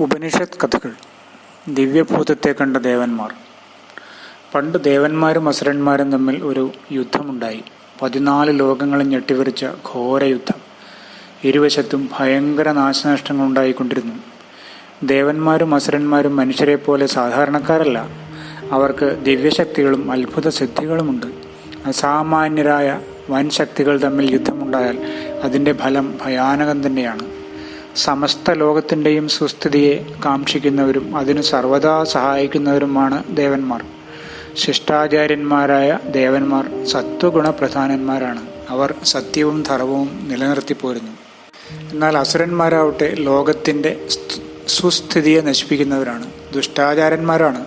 ഉപനിഷത്ത് കഥകൾ. ദിവ്യഭൂതത്തെ കണ്ട ദേവന്മാർ. പണ്ട് ദേവന്മാരും അസുരന്മാരും തമ്മിൽ ഒരു യുദ്ധമുണ്ടായി. പതിനാല് ലോകങ്ങളും ഞെട്ടിവരിച്ച ഘോരയുദ്ധം ഇരുവശത്തും ഭയങ്കര നാശനഷ്ടങ്ങൾ ഉണ്ടായിക്കൊണ്ടിരുന്നു ദേവന്മാരും അസുരന്മാരും മനുഷ്യരെ പോലെ സാധാരണക്കാരല്ല. അവർക്ക് ദിവ്യശക്തികളും അത്ഭുത സിദ്ധികളുമുണ്ട്. അസാമാന്യരായ വൻ ശക്തികൾ തമ്മിൽ യുദ്ധമുണ്ടായാൽ അതിന്റെ ഫലം ഭയാനകം തന്നെയാണ്. സമസ്ത ലോകത്തിന്റെയും സുസ്ഥിതിയെ കാക്ഷിക്കുന്നവരും അതിന് സർവദാ സഹായിക്കുന്നവരുമാണ് ദേവന്മാർ. ശിഷ്ടാചാര്യന്മാരായ ദേവന്മാർ സത്വഗുണപ്രധാനന്മാരാണ്. അവർ സത്യവും ധർമ്മവും നിലനിർത്തിപ്പോരുന്നു. എന്നാൽ അസുരന്മാരാവട്ടെ ലോകത്തിന്റെ സുസ്ഥിതിയെ നശിപ്പിക്കുന്നവരാണ്. ദുഷ്ടാചാരന്മാരാണ്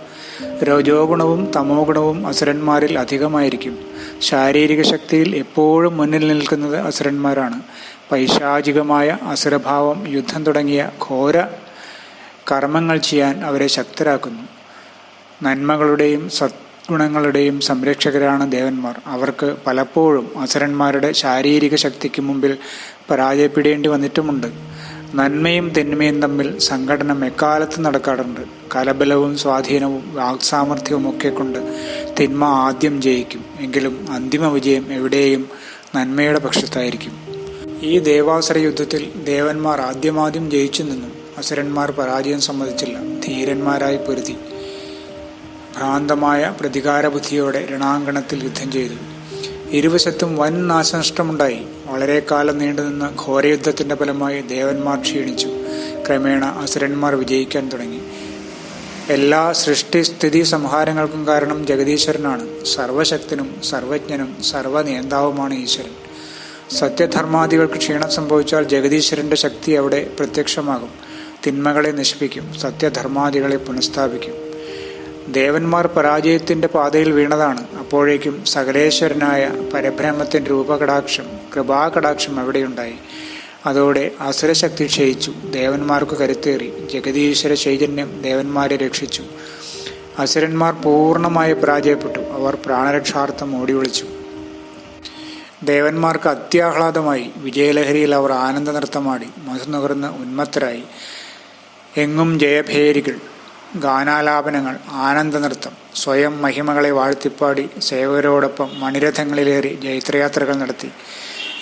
രജോഗുണവും തമോ ഗുണവും അസുരന്മാരിൽ അധികമായിരിക്കും. ശാരീരിക ശക്തിയിൽ എപ്പോഴും മുന്നിൽ നിൽക്കുന്നത് അസുരന്മാരാണ്. പൈശാചികമായ അസുരഭാവം യുദ്ധം തുടങ്ങിയ ഘോര കർമ്മങ്ങൾ ചെയ്യാൻ അവരെ ശക്തരാക്കുന്നു. നന്മകളുടെയും സദ്ഗുണങ്ങളുടെയും സംരക്ഷകരാണ് ദേവന്മാർ. അവർക്ക് പലപ്പോഴും അസുരന്മാരുടെ ശാരീരിക ശക്തിക്ക് മുമ്പിൽ പരാജയപ്പെടേണ്ടി വന്നിട്ടുമുണ്ട്. നന്മയും തിന്മയും തമ്മിൽ സംഘടനം എക്കാലത്ത് നടക്കാറുണ്ട്. കലബലവും സ്വാധീനവും വാക്സാമർഥ്യവും ഒക്കെ കൊണ്ട് തിന്മ ആദ്യം ജയിക്കും. എങ്കിലും അന്തിമ വിജയം എവിടെയും നന്മയുടെ പക്ഷത്തായിരിക്കും. ഈ ദേവാസുര യുദ്ധത്തിൽ ദേവന്മാർ ആദ്യമാദ്യം ജയിച്ചു നിന്നും. അസുരന്മാർ പരാജയം സമ്മതിച്ചില്ല. ധീരന്മാരായി പൊരുതി. ഭ്രാന്തമായ പ്രതികാരബുദ്ധിയോടെ രണാങ്കണത്തിൽ യുദ്ധം ചെയ്തു. ഇരുവശത്തും വൻ നാശനഷ്ടമുണ്ടായി. വളരെ കാലം നീണ്ടുനിന്ന ഘോരയുദ്ധത്തിന്റെ ഫലമായി ദേവന്മാർ ക്ഷീണിച്ചു. ക്രമേണ അസുരന്മാർ വിജയിക്കാൻ തുടങ്ങി. എല്ലാ സൃഷ്ടി സ്ഥിതി സംഹാരങ്ങൾക്കും കാരണം ജഗദീശ്വരനാണ്. സർവശക്തനും സർവജ്ഞനും സർവനേതാവുമാണ് ഈശ്വരൻ. സത്യധർമാദികൾക്ക് ക്ഷീണം സംഭവിച്ചാൽ ജഗദീശ്വരന്റെ ശക്തി അവിടെ പ്രത്യക്ഷമാകും. തിന്മകളെ നശിപ്പിക്കും. സത്യധർമാദികളെ പുനഃസ്ഥാപിക്കും. ദേവന്മാർ പരാജയത്തിന്റെ പാതയിൽ വീണതാണ്. അപ്പോഴേക്കും സകലേശ്വരനായ പരബ്രഹ്മത്തിന്റെ രൂപകടാക്ഷം കൃപാകടാക്ഷം അവിടെയുണ്ടായി. അതോടെ അസുരശക്തി ക്ഷയിച്ചു. ദേവന്മാർക്ക് കരുത്തേറി. ജഗതീശ്വര ചൈതന്യം ദേവന്മാരെ രക്ഷിച്ചു. അസുരന്മാർ പൂർണമായി പരാജയപ്പെട്ടു. അവർ പ്രാണരക്ഷാർത്ഥം ഓടി വിളിച്ചു. ദേവന്മാർക്ക് അത്യാഹ്ലാദമായി വിജയലഹരിയിൽ അവർ ആനന്ദ നൃത്തമാടി മധുനുകർന്ന് ഉന്മത്തരായി. എങ്ങും ജയഭേരികൾ ഗാനാലാപനങ്ങൾ ആനന്ദ നൃത്തം സ്വയം മഹിമകളെ വാഴ്ത്തിപ്പാടി സേവകരോടൊപ്പം മണിരഥങ്ങളിലേറി ജൈത്രയാത്രകൾ നടത്തി.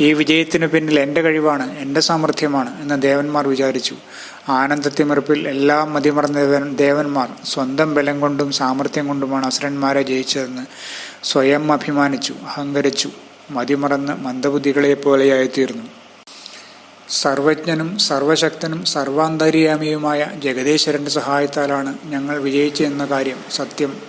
ഈ വിജയത്തിനു പിന്നിൽ എന്റെ കഴിവാണ് എന്റെ സാമർഥ്യമാണ് എന്ന് ദേവന്മാർ വിചാരിച്ചു. ആനന്ദത്തിമിറപ്പിൽ എല്ലാം മതിമറന്ന ദേവന്മാർ സ്വന്തം ബലം കൊണ്ടും സാമർഥ്യം കൊണ്ടുമാണ് അസുരന്മാരെ ജയിച്ചതെന്ന് സ്വയം അഭിമാനിച്ചു അഹങ്കരിച്ചു. മതിമറന്ന് മന്ദബുദ്ധികളെ പോലെയായിത്തീർന്നു. സർവജ്ഞനും സർവശക്തനും സർവാന്തര്യാമിയുമായ ജഗദീശ്വരന്റെ സഹായത്താലാണ് ഞങ്ങൾ വിജയിച്ചെന്ന കാര്യം സത്യം.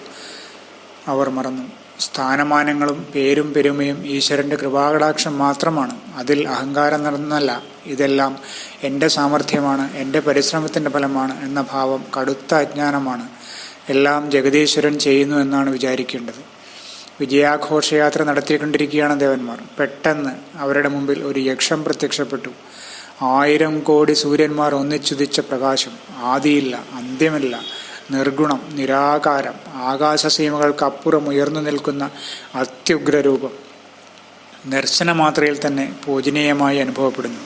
അവർ മറന്നു. സ്ഥാനമാനങ്ങളും പേരും പെരുമയും ഈശ്വരന്റെ കൃപാകടാക്ഷം മാത്രമാണ്. അതിൽ അഹങ്കാരം നടന്നല്ല ഇതെല്ലാം എന്റെ സാമർഥ്യമാണ് എന്റെ പരിശ്രമത്തിന്റെ ഫലമാണ് എന്ന ഭാവം കടുത്ത അജ്ഞാനമാണ്. എല്ലാം ജഗദീശ്വരൻ ചെയ്യുന്നു എന്നാണ് വിചാരിക്കേണ്ടത്. വിജയാഘോഷയാത്ര നടത്തിക്കൊണ്ടിരിക്കുകയാണ് ദേവന്മാർ. പെട്ടെന്ന് അവരുടെ മുമ്പിൽ ഒരു യക്ഷം പ്രത്യക്ഷപ്പെട്ടു. ആയിരം കോടി സൂര്യന്മാർ ഒന്നിച്ചുദിച്ച പ്രകാശം. ആദിയില്ല അന്ത്യമില്ല. നിർഗുണം നിരാകാരം ആകാശസീമകൾക്കപ്പുറം ഉയർന്നു നിൽക്കുന്ന അത്യുഗ്രരൂപം. ദർശനമാത്രയിൽ തന്നെ പൂജനീയമായി അനുഭവപ്പെടുന്നു.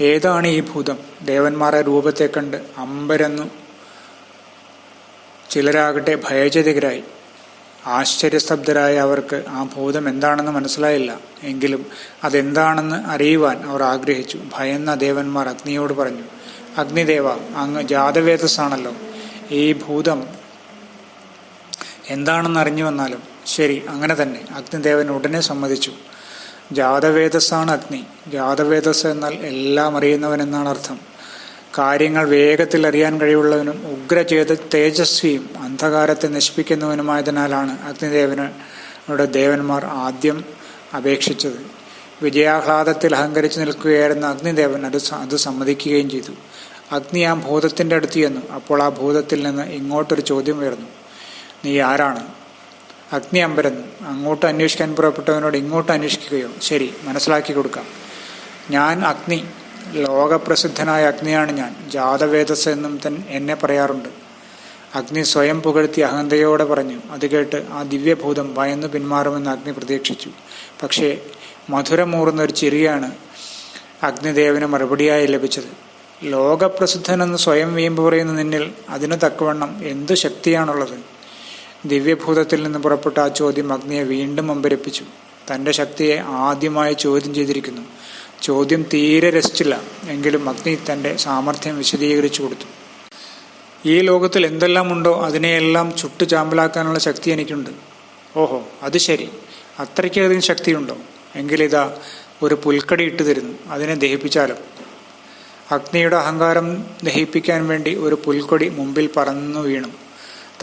ഏതാണ് ഈ ഭൂതം? ദേവന്മാരെ രൂപത്തെ കണ്ട് അമ്പരന്നു ചിലരാകട്ടെ ഭയചതികരായി ആശ്ചര്യസ്തബ്ധരായ അവർക്ക് ആ ഭൂതം എന്താണെന്ന് മനസ്സിലായില്ല. എങ്കിലും അതെന്താണെന്ന് അറിയുവാൻ അവർ ആഗ്രഹിച്ചു. ഭയന്ന ദേവന്മാർ അഗ്നിയോട് പറഞ്ഞു അഗ്നിദേവ അങ്ങ് ജാതവേദസ്സാണല്ലോ. ഈ ഭൂതം എന്താണെന്ന് അറിഞ്ഞു വന്നാലും ശരി അങ്ങനെ തന്നെ. അഗ്നിദേവൻ ഉടനെ സമ്മതിച്ചു. ജാതവേദസ്സാണ് അഗ്നി. ജാതവേദസ് എന്നാൽ എല്ലാം അറിയുന്നവൻ എന്നാണ് അർത്ഥം. കാര്യങ്ങൾ വേഗത്തിൽ അറിയാൻ കഴിവുള്ളവനും ഉഗ്രചേത തേജസ്വിയും അന്ധകാരത്തെ നശിപ്പിക്കുന്നവനുമായതിനാലാണ് അഗ്നിദേവനോട് ദേവന്മാർ ആദ്യം അപേക്ഷിച്ചത്. വിജയാഹ്ലാദത്തിൽ അഹങ്കരിച്ചു നിൽക്കുകയായിരുന്ന അഗ്നിദേവൻ അത് അത് സമ്മതിക്കുകയും ചെയ്തു. അഗ്നി ആ ഭൂതത്തിന്റെ അടുത്ത് ചെന്നു. അപ്പോൾ ആ ഭൂതത്തിൽ നിന്ന് ഇങ്ങോട്ടൊരു ചോദ്യം ഉയർന്നു. നീ ആരാണ്? അഗ്നി അമ്പരന്നു. അങ്ങോട്ട് അന്വേഷിക്കാൻ പുറപ്പെട്ടവനോട് ഇങ്ങോട്ട് അന്വേഷിക്കുകയോ? ശരി മനസ്സിലാക്കി കൊടുക്കാം. ഞാൻ അഗ്നി. ലോകപ്രസിദ്ധനായ അഗ്നിയാണ് ഞാൻ. ജാതവേദസ് എന്നും തൻ എന്നെ പറയാറുണ്ട്. അഗ്നി സ്വയം പുകഴ്ത്തി അഹന്തയോടെ പറഞ്ഞു അത് കേട്ട് ആ ദിവ്യഭൂതം ഭയന്നു പിന്മാറുമെന്ന് അഗ്നി പ്രതീക്ഷിച്ചു. പക്ഷേ മധുരമൂറുന്ന ഒരു ചിരിയാണ് അഗ്നിദേവന് മറുപടിയായി ലഭിച്ചത്. ലോകപ്രസിദ്ധനെന്ന് സ്വയം വീമ്പ് പറയുന്ന നിന്നിൽ അതിനു തക്കവണ്ണം എന്തു ശക്തിയാണുള്ളത്? ദിവ്യഭൂതത്തിൽ നിന്ന് പുറപ്പെട്ട ആ ചോദ്യം അഗ്നിയെ വീണ്ടും അമ്പരപ്പിച്ചു. തന്റെ ശക്തിയെ ആദ്യമായി ചോദ്യം ചെയ്തിരിക്കുന്നു. ചോദ്യം തീരെ രസിച്ചില്ല. എങ്കിലും അഗ്നി തന്റെ സാമർഥ്യം വിശദീകരിച്ചു കൊടുത്തു. ഈ ലോകത്തിൽ എന്തെല്ലാം ഉണ്ടോ അതിനെയെല്ലാം ചുട്ടു ചാമ്പലാക്കാനുള്ള ശക്തി എനിക്കുണ്ട്. ഓഹോ അത് ശരി. അത്രയ്ക്കധികം ശക്തിയുണ്ടോ? എങ്കിലിതാ ഒരു പുൽക്കടി ഇട്ടു തരുന്നു. അതിനെ ദഹിപ്പിച്ചാലോ? അഗ്നിയുടെ അഹങ്കാരം ദഹിപ്പിക്കാൻ വേണ്ടി ഒരു പുൽക്കൊടി മുമ്പിൽ പറന്നു വീണു.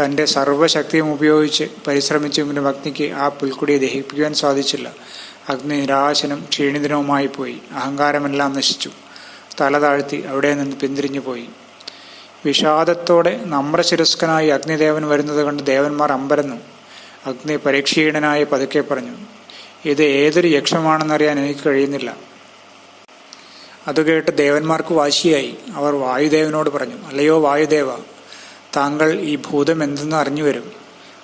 തന്റെ സർവശക്തിയും ഉപയോഗിച്ച് പരിശ്രമിച്ചെങ്കിലും അഗ്നിക്ക് ആ പുൽക്കൊടിയെ ദഹിപ്പിക്കാൻ സാധിച്ചില്ല. അഗ്നി നിരാശനും ക്ഷീണിതനുമായി പോയി. അഹങ്കാരമെല്ലാം നശിച്ചു. തല താഴ്ത്തി അവിടെ നിന്ന് പിന്തിരിഞ്ഞു പോയി. വിഷാദത്തോടെ നമ്രശിരസ്കനായി അഗ്നിദേവൻ വരുന്നത് കണ്ട് ദേവന്മാർ അമ്പരന്നു. അഗ്നി പരീക്ഷീണനായി പതുക്കെ പറഞ്ഞു ഇത് ഏതൊരു യക്ഷമാണെന്നറിയാൻ എനിക്ക് കഴിയുന്നില്ല. അത് കേട്ട് ദേവന്മാർക്ക് വാശിയായി. അവർ വായുദേവനോട് പറഞ്ഞു അല്ലയോ വായുദേവ താങ്കൾ ഈ ഭൂതം എന്തെന്ന് അറിഞ്ഞു വരും.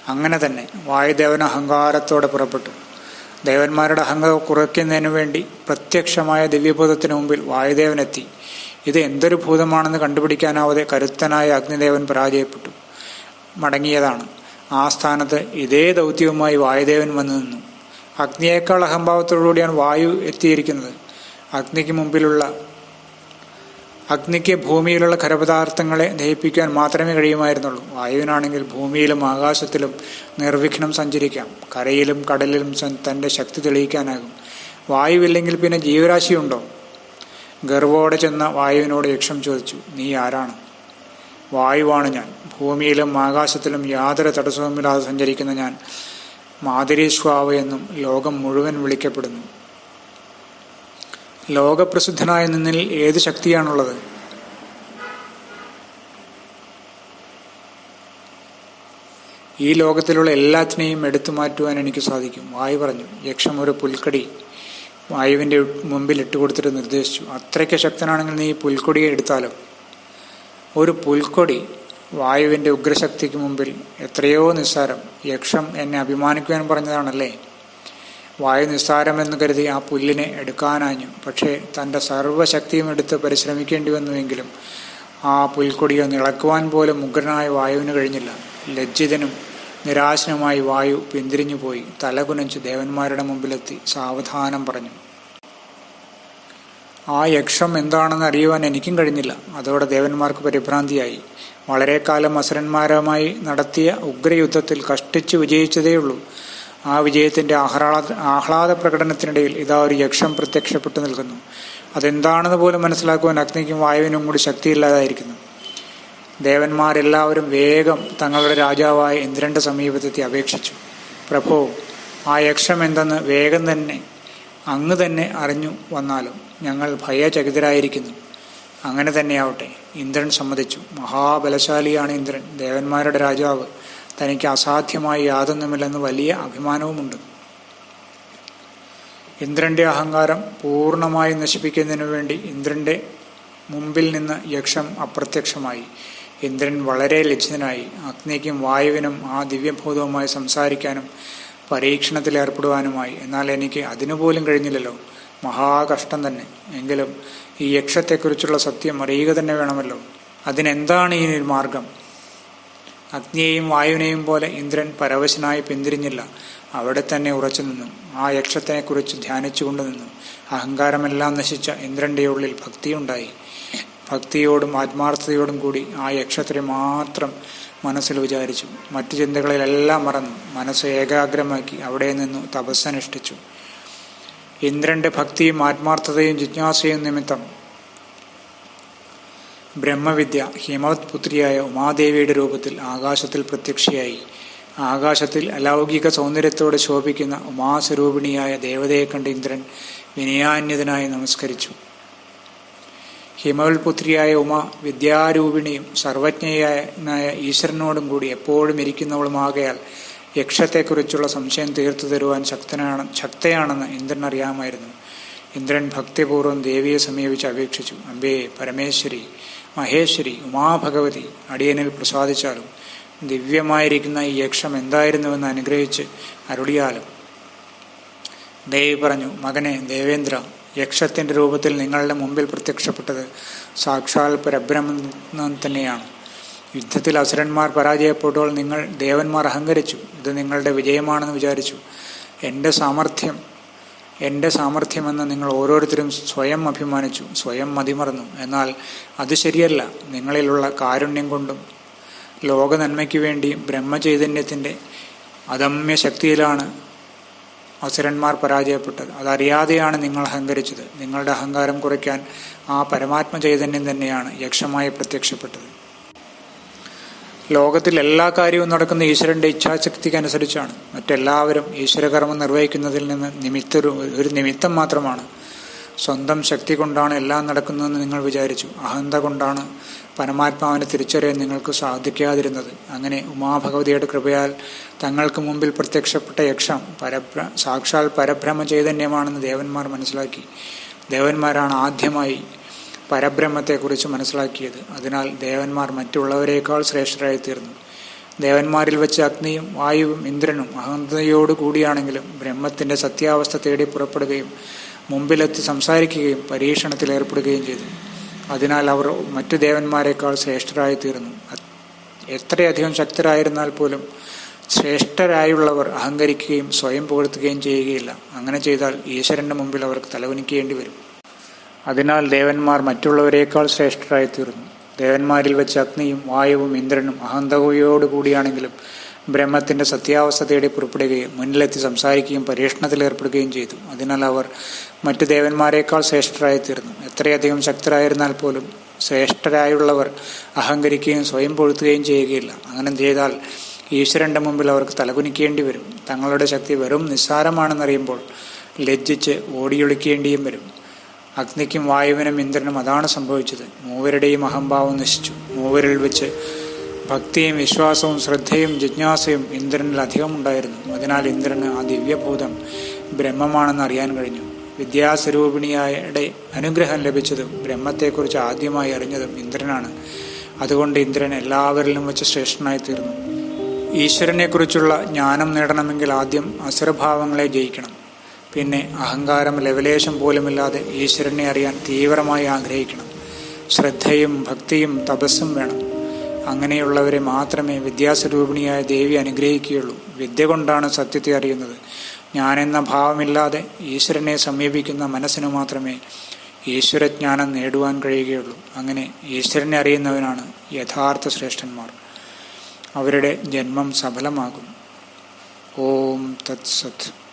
അങ്ങനെ തന്നെ വായുദേവൻ അഹങ്കാരത്തോടെ പുറപ്പെട്ടു. ദേവന്മാരുടെ അഹങ്ക കുറയ്ക്കുന്നതിനു വേണ്ടി പ്രത്യക്ഷമായ ദിവ്യഭൂതത്തിന് മുമ്പിൽ വായുദേവനെത്തി. ഇത് എന്തൊരു ഭൂതമാണെന്ന് കണ്ടുപിടിക്കാനാവാതെ കരുത്തനായ അഗ്നിദേവൻ പരാജയപ്പെട്ടു. മടങ്ങിയതാണ്. ആ സ്ഥാനത്ത് ഇതേ ദൗത്യവുമായി വായുദേവൻ വന്നു നിന്നു. അഗ്നിയേക്കാൾ അഹംഭാവത്തോടുകൂടിയാണ് വായു എത്തിയിരിക്കുന്നത്. അഗ്നിക്ക് മുമ്പിലുള്ള അഗ്നിക്ക് ഭൂമിയിലുള്ള ഖരപദാർത്ഥങ്ങളെ ദഹിപ്പിക്കാൻ മാത്രമേ കഴിയുമായിരുന്നുള്ളൂ. വായുവിനാണെങ്കിൽ ഭൂമിയിലും ആകാശത്തിലും നിർവിഘ്നം സഞ്ചരിക്കാം. കരയിലും കടലിലും തന്റെ ശക്തി തെളിയിക്കാനാകും. വായുവില്ലെങ്കിൽ പിന്നെ ജീവരാശിയുണ്ടോ? ഗർവോടെ ചെന്ന വായുവിനോട് യക്ഷം ചോദിച്ചു നീ ആരാണ്? വായുവാണ് ഞാൻ. ഭൂമിയിലും ആകാശത്തിലും യാതൊരു തടസ്സവുമില്ലാതെ സഞ്ചരിക്കുന്ന ഞാൻ. മാതിരീശ്വാവ് എന്നും ലോകം മുഴുവൻ വിളിക്കപ്പെടുന്നു. ലോകപ്രസിദ്ധനായ നിന്നിൽ ഏത് ശക്തിയാണുള്ളത്? ഈ ലോകത്തിലുള്ള എല്ലാത്തിനെയും എടുത്തു മാറ്റുവാൻ എനിക്ക് സാധിക്കും. വായു പറഞ്ഞു യക്ഷം ഒരു പുൽക്കടി. വായുവിന്റെ മുമ്പിൽ ഇട്ടുകൊടുത്തിട്ട് നിർദ്ദേശിച്ചു അത്രയ്ക്ക് ശക്തനാണെങ്കിൽ നീ പുൽക്കൊടിയെ എടുത്താലും? ഒരു പുൽക്കൊടി വായുവിന്റെ ഉഗ്രശക്തിക്ക് മുമ്പിൽ എത്രയോ നിസ്സാരം. യക്ഷം എന്നെ അഭിമാനിക്കുവാൻ പറഞ്ഞതാണല്ലേ? വായു നിസ്സാരമെന്ന് കരുതി ആ പുല്ലിനെ എടുക്കാനാഞ്ഞു. പക്ഷേ തന്റെ സർവശക്തിയും എടുത്ത് പരിശ്രമിക്കേണ്ടി വന്നുവെങ്കിലും ആ പുൽക്കൊടിയെ നിളക്കുവാൻ പോലും ഉഗ്രനായ വായുവിന് കഴിഞ്ഞില്ല. ലജ്ജിതനും നിരാശനുമായി വായു പിന്തിരിഞ്ഞു പോയി. തലകുനഞ്ച് ദേവന്മാരുടെ മുമ്പിലെത്തി സാവധാനം പറഞ്ഞു. ആ യക്ഷം എന്താണെന്ന് അറിയുവാൻ എനിക്കും കഴിഞ്ഞില്ല. അതോടെ ദേവന്മാർക്ക് പരിഭ്രാന്തിയായി. വളരെക്കാലം കാലം അസുരന്മാരുമായി നടത്തിയ ഉഗ്രയുദ്ധത്തിൽ കഷ്ടിച്ച് വിജയിച്ചതേയുള്ളൂ. ആ വിജയത്തിന്റെ ആഹ്ലാദ ആഹ്ലാദ പ്രകടനത്തിനിടയിൽ ഇതാ ഒരു യക്ഷം പ്രത്യക്ഷപ്പെട്ടു നിൽക്കുന്നു. അതെന്താണെന്ന് പോലും മനസ്സിലാക്കുവാൻ അഗ്നിക്കും വായുവിനും കൂടി ശക്തിയില്ലാതായിരിക്കുന്നു. ദേവന്മാരെല്ലാവരും വേഗം തങ്ങളുടെ രാജാവായ ഇന്ദ്രന്റെ സമീപത്തെത്തി അപേക്ഷിച്ചു. പ്രഭോ ആ യക്ഷം എന്തെന്ന് വേഗം തന്നെ അങ്ങ് തന്നെ അറിഞ്ഞു വന്നാലും ഞങ്ങൾ ഭയചകിതരായിരിക്കുന്നു. അങ്ങനെ തന്നെയാവട്ടെ ഇന്ദ്രൻ സമ്മതിച്ചു. മഹാബലശാലിയാണ് ഇന്ദ്രൻ ദേവന്മാരുടെ രാജാവ്. തനിക്ക് അസാധ്യമായി യാതൊന്നുമില്ലെന്ന് വലിയ അഭിമാനവുമുണ്ട്. ഇന്ദ്രന്റെ അഹങ്കാരം പൂർണമായി നശിപ്പിക്കുന്നതിനു വേണ്ടി ഇന്ദ്രന്റെ മുമ്പിൽ നിന്ന് യക്ഷം അപ്രത്യക്ഷമായി. ഇന്ദ്രൻ വളരെ ലജ്ജിതനായി. അഗ്നിക്കും വായുവിനും ആ ദിവ്യഭൂതവുമായി സംസാരിക്കാനും പരീക്ഷണത്തിൽ ഏർപ്പെടുവാനുമായി. എന്നാൽ എനിക്ക് അതിനുപോലും കഴിഞ്ഞില്ലല്ലോ. മഹാകഷ്ടം തന്നെ. എങ്കിലും ഈ യക്ഷത്തെക്കുറിച്ചുള്ള സത്യം അറിയുക തന്നെ വേണമല്ലോ. അതിനെന്താണ് ഈ മാർഗം? അഗ്നിയെയും വായുവിനെയും പോലെ ഇന്ദ്രൻ പരവശനായി പിന്തിരിഞ്ഞില്ല. അവിടെ തന്നെ ഉറച്ചു നിന്നു. ആ യക്ഷത്തിനെക്കുറിച്ച് ധ്യാനിച്ചുകൊണ്ട് നിന്നു. അഹങ്കാരമെല്ലാം നശിച്ച ഇന്ദ്രന്റെ ഉള്ളിൽ ഭക്തിയുണ്ടായി. ഭക്തിയോടും ആത്മാർത്ഥതയോടും കൂടി ആ യക്ഷത്തിനെ മാത്രം മനസ്സിൽ വിചാരിച്ചു. മറ്റു ചിന്തകളിലെല്ലാം മറന്നു. മനസ്സ് ഏകാഗ്രമാക്കി അവിടെ നിന്നു തപസ്സനുഷ്ഠിച്ചു. ഇന്ദ്രന്റെ ഭക്തിയും ആത്മാർത്ഥതയും ജിജ്ഞാസയും നിമിത്തം ബ്രഹ്മവിദ്യ ഹിമവത് പുത്രിയായ ഉമാദേവിയുടെ രൂപത്തിൽ ആകാശത്തിൽ പ്രത്യക്ഷയായി. ആകാശത്തിൽ അലൗകിക സൗന്ദര്യത്തോടെ ശോഭിക്കുന്ന ഉമാസ്വരൂപിണിയായ ദേവതയെ കണ്ട് ഇന്ദ്രൻ വിനയാന്യതനായി നമസ്കരിച്ചു. ഹിമവൽ പുത്രിയായ ഉമ വിദ്യാരൂപിണിയും സർവജ്ഞയായ ഈശ്വരനോടും കൂടി എപ്പോഴും ഇരിക്കുന്നവളുമാകയാൽ യക്ഷത്തെക്കുറിച്ചുള്ള സംശയം തീർത്തു തരുവാൻ ശക്തനാണ് ശക്തയാണെന്ന് ഇന്ദ്രൻ അറിയാമായിരുന്നു. ഇന്ദ്രൻ ഭക്തിപൂർവം ദേവിയെ സമീപിച്ച് അപേക്ഷിച്ചു. അമ്പേ പരമേശ്വരി മഹേശ്വരി ഉമാഭഗവതി അടിയനിൽ പ്രസാദിച്ചാലും ദിവ്യമായിരിക്കുന്ന ഈ യക്ഷം എന്തായിരുന്നുവെന്ന് അനുഗ്രഹിച്ച് അരുളിയാലും. ദേവി പറഞ്ഞു മകനെ ദേവേന്ദ്ര യക്ഷത്തിന്റെ രൂപത്തിൽ നിങ്ങളുടെ മുമ്പിൽ പ്രത്യക്ഷപ്പെട്ടത് സാക്ഷാൽ പരബ്രഹ്മം തന്നെയാണ്. യുദ്ധത്തിൽ അസുരന്മാർ പരാജയപ്പെട്ടപ്പോൾ നിങ്ങൾ ദേവന്മാർ അഹങ്കരിച്ചു. ഇത് നിങ്ങളുടെ വിജയമാണെന്ന് വിചാരിച്ചു. എന്റെ സാമർഥ്യം എന്റെ സാമർഥ്യമെന്ന് നിങ്ങൾ ഓരോരുത്തരും സ്വയം അഭിമാനിച്ചു സ്വയം മതിമറന്നു. എന്നാൽ അത് ശരിയല്ല. നിങ്ങളിലുള്ള കാരുണ്യം കൊണ്ടും ലോക നന്മയ്ക്ക് വേണ്ടി ബ്രഹ്മചൈതന്യത്തിന്റെ അദമ്യ ശക്തിയിലാണ് അസുരന്മാർ പരാജയപ്പെട്ടത്. അതറിയാതെയാണ് നിങ്ങൾ അഹങ്കരിച്ചത്. നിങ്ങളുടെ അഹങ്കാരം കുറയ്ക്കാൻ ആ പരമാത്മ ചൈതന്യം തന്നെയാണ് യക്ഷമായി പ്രത്യക്ഷപ്പെട്ടത്. ലോകത്തിൽ എല്ലാ കാര്യവും നടക്കുന്ന ഈശ്വരന്റെ ഇച്ഛാശക്തിക്ക് അനുസരിച്ചാണ്. മറ്റെല്ലാവരും ഈശ്വരകർമ്മം നിർവഹിക്കുന്നതിൽ നിന്ന് നിമിത്ത ഒരു നിമിത്തം മാത്രമാണ്. സ്വന്തം ശക്തി കൊണ്ടാണ് എല്ലാം നടക്കുന്നതെന്ന് നിങ്ങൾ വിചാരിച്ചു. അഹന്ത കൊണ്ടാണ് പരമാത്മാവിനെ തിരിച്ചറിയാൻ നിങ്ങൾക്ക് സാധിക്കാതിരുന്നത്. അങ്ങനെ ഉമാഭഗവതിയുടെ കൃപയാൽ തങ്ങൾക്ക് മുമ്പിൽ പ്രത്യക്ഷപ്പെട്ട യക്ഷം പരബ്ര സാക്ഷാൽ പരബ്രഹ്മ ചൈതന്യമാണെന്ന് ദേവന്മാർ മനസ്സിലാക്കി. ദേവന്മാരാണ് ആദ്യമായി പരബ്രഹ്മത്തെക്കുറിച്ച് മനസ്സിലാക്കിയത്. അതിനാൽ ദേവന്മാർ മറ്റുള്ളവരെക്കാൾ ശ്രേഷ്ഠരായി തീർന്നു ദേവന്മാരിൽ വെച്ച് അഗ്നിയും വായുവും ഇന്ദ്രനും അഹന്തയോടു കൂടിയാണെങ്കിലും ബ്രഹ്മത്തിന്റെ സത്യാവസ്ഥ തേടി പുറപ്പെടുകയും മുമ്പിലെത്തി സംസാരിക്കുകയും പരീക്ഷണത്തിൽ ഏർപ്പെടുകയും ചെയ്തു. അതിനാൽ അവർ മറ്റു ദേവന്മാരെക്കാൾ ശ്രേഷ്ഠരായി തീർന്നു എത്രയധികം ശക്തരായിരുന്നാൽ പോലും ശ്രേഷ്ഠരായുള്ളവർ അഹങ്കരിക്കുകയും സ്വയം പുകഴ്ത്തുകയും ചെയ്യുകയില്ല. അങ്ങനെ ചെയ്താൽ ഈശ്വരന്റെ മുമ്പിൽ അവർക്ക് തലവനിക്കേണ്ടി വരും. അതിനാൽ ദേവന്മാർ മറ്റുള്ളവരെക്കാൾ ശ്രേഷ്ഠരായി തീർന്നു ദേവന്മാരിൽ വെച്ച് അഗ്നിയും വായുവും ഇന്ദ്രനും അഹന്തകയോടുകൂടിയാണെങ്കിലും ബ്രഹ്മത്തിന്റെ സത്യാവസ്ഥ തേടി പുറപ്പെടുകയും മുന്നിലെത്തി സംസാരിക്കുകയും പരീക്ഷണത്തിൽ ഏർപ്പെടുകയും ചെയ്തു. അതിനാൽ അവർ മറ്റു ദേവന്മാരെക്കാൾ ശ്രേഷ്ഠരായി തീർന്നു എത്രയധികം ശക്തരായിരുന്നാൽ പോലും ശ്രേഷ്ഠരായുള്ളവർ അഹങ്കരിക്കുകയും സ്വയം പൊഴുത്തുകയും ചെയ്യുകയില്ല. അങ്ങനെ ചെയ്താൽ ഈശ്വരന്റെ മുമ്പിൽ അവർക്ക് തലകുനിക്കേണ്ടി വരും. തങ്ങളുടെ ശക്തി വെറും നിസ്സാരമാണെന്നറിയുമ്പോൾ ലജ്ജിച്ച് ഓടിയൊളിക്കേണ്ടിയും വരും. അഗ്നിക്കും വായുവിനും ഇന്ദ്രനും അതാണ് സംഭവിച്ചത്. മൂവരുടെയും അഹംഭാവം നശിച്ചു. മൂവരിൽ വെച്ച് ഭക്തിയും വിശ്വാസവും ശ്രദ്ധയും ജിജ്ഞാസയും ഇന്ദ്രനിൽ അധികമുണ്ടായിരുന്നു. അതിനാൽ ഇന്ദ്രന് ആ ദിവ്യഭൂതം ബ്രഹ്മമാണെന്ന് അറിയാൻ കഴിഞ്ഞു. വിദ്യാസ്വരൂപിണിയുടെ അനുഗ്രഹം ലഭിച്ചതും ബ്രഹ്മത്തെക്കുറിച്ച് ആദ്യമായി അറിഞ്ഞതും ഇന്ദ്രനാണ്. അതുകൊണ്ട് ഇന്ദ്രൻ എല്ലാവരിലും വെച്ച് ശ്രേഷ്ഠനായി തീർന്നു. ഈശ്വരനെക്കുറിച്ചുള്ള ജ്ഞാനം നേടണമെങ്കിൽ ആദ്യം അസുരഭാവങ്ങളെ ജയിക്കണം. പിന്നെ അഹങ്കാരം ലവലേശം പോലുമില്ലാതെ ഈശ്വരനെ അറിയാൻ തീവ്രമായി ആഗ്രഹിക്കണം. ശ്രദ്ധയും ഭക്തിയും തപസ്സും വേണം. അങ്ങനെയുള്ളവരെ മാത്രമേ വിദ്യാസ്വരൂപിണിയായ ദേവി അനുഗ്രഹിക്കുകയുള്ളൂ. വിദ്യ കൊണ്ടാണ് സത്യത്തെ അറിയുന്നത്. ഞാനെന്ന ഭാവമില്ലാതെ ഈശ്വരനെ സമീപിക്കുന്ന മനസ്സിന് മാത്രമേ ഈശ്വരജ്ഞാനം നേടുവാൻ കഴിയുകയുള്ളൂ. അങ്ങനെ ഈശ്വരനെ അറിയുന്നവനാണ് യഥാർത്ഥ ശ്രേഷ്ഠന്മാർ. അവരുടെ ജന്മം സഫലമാകും. ഓം തത്സത്.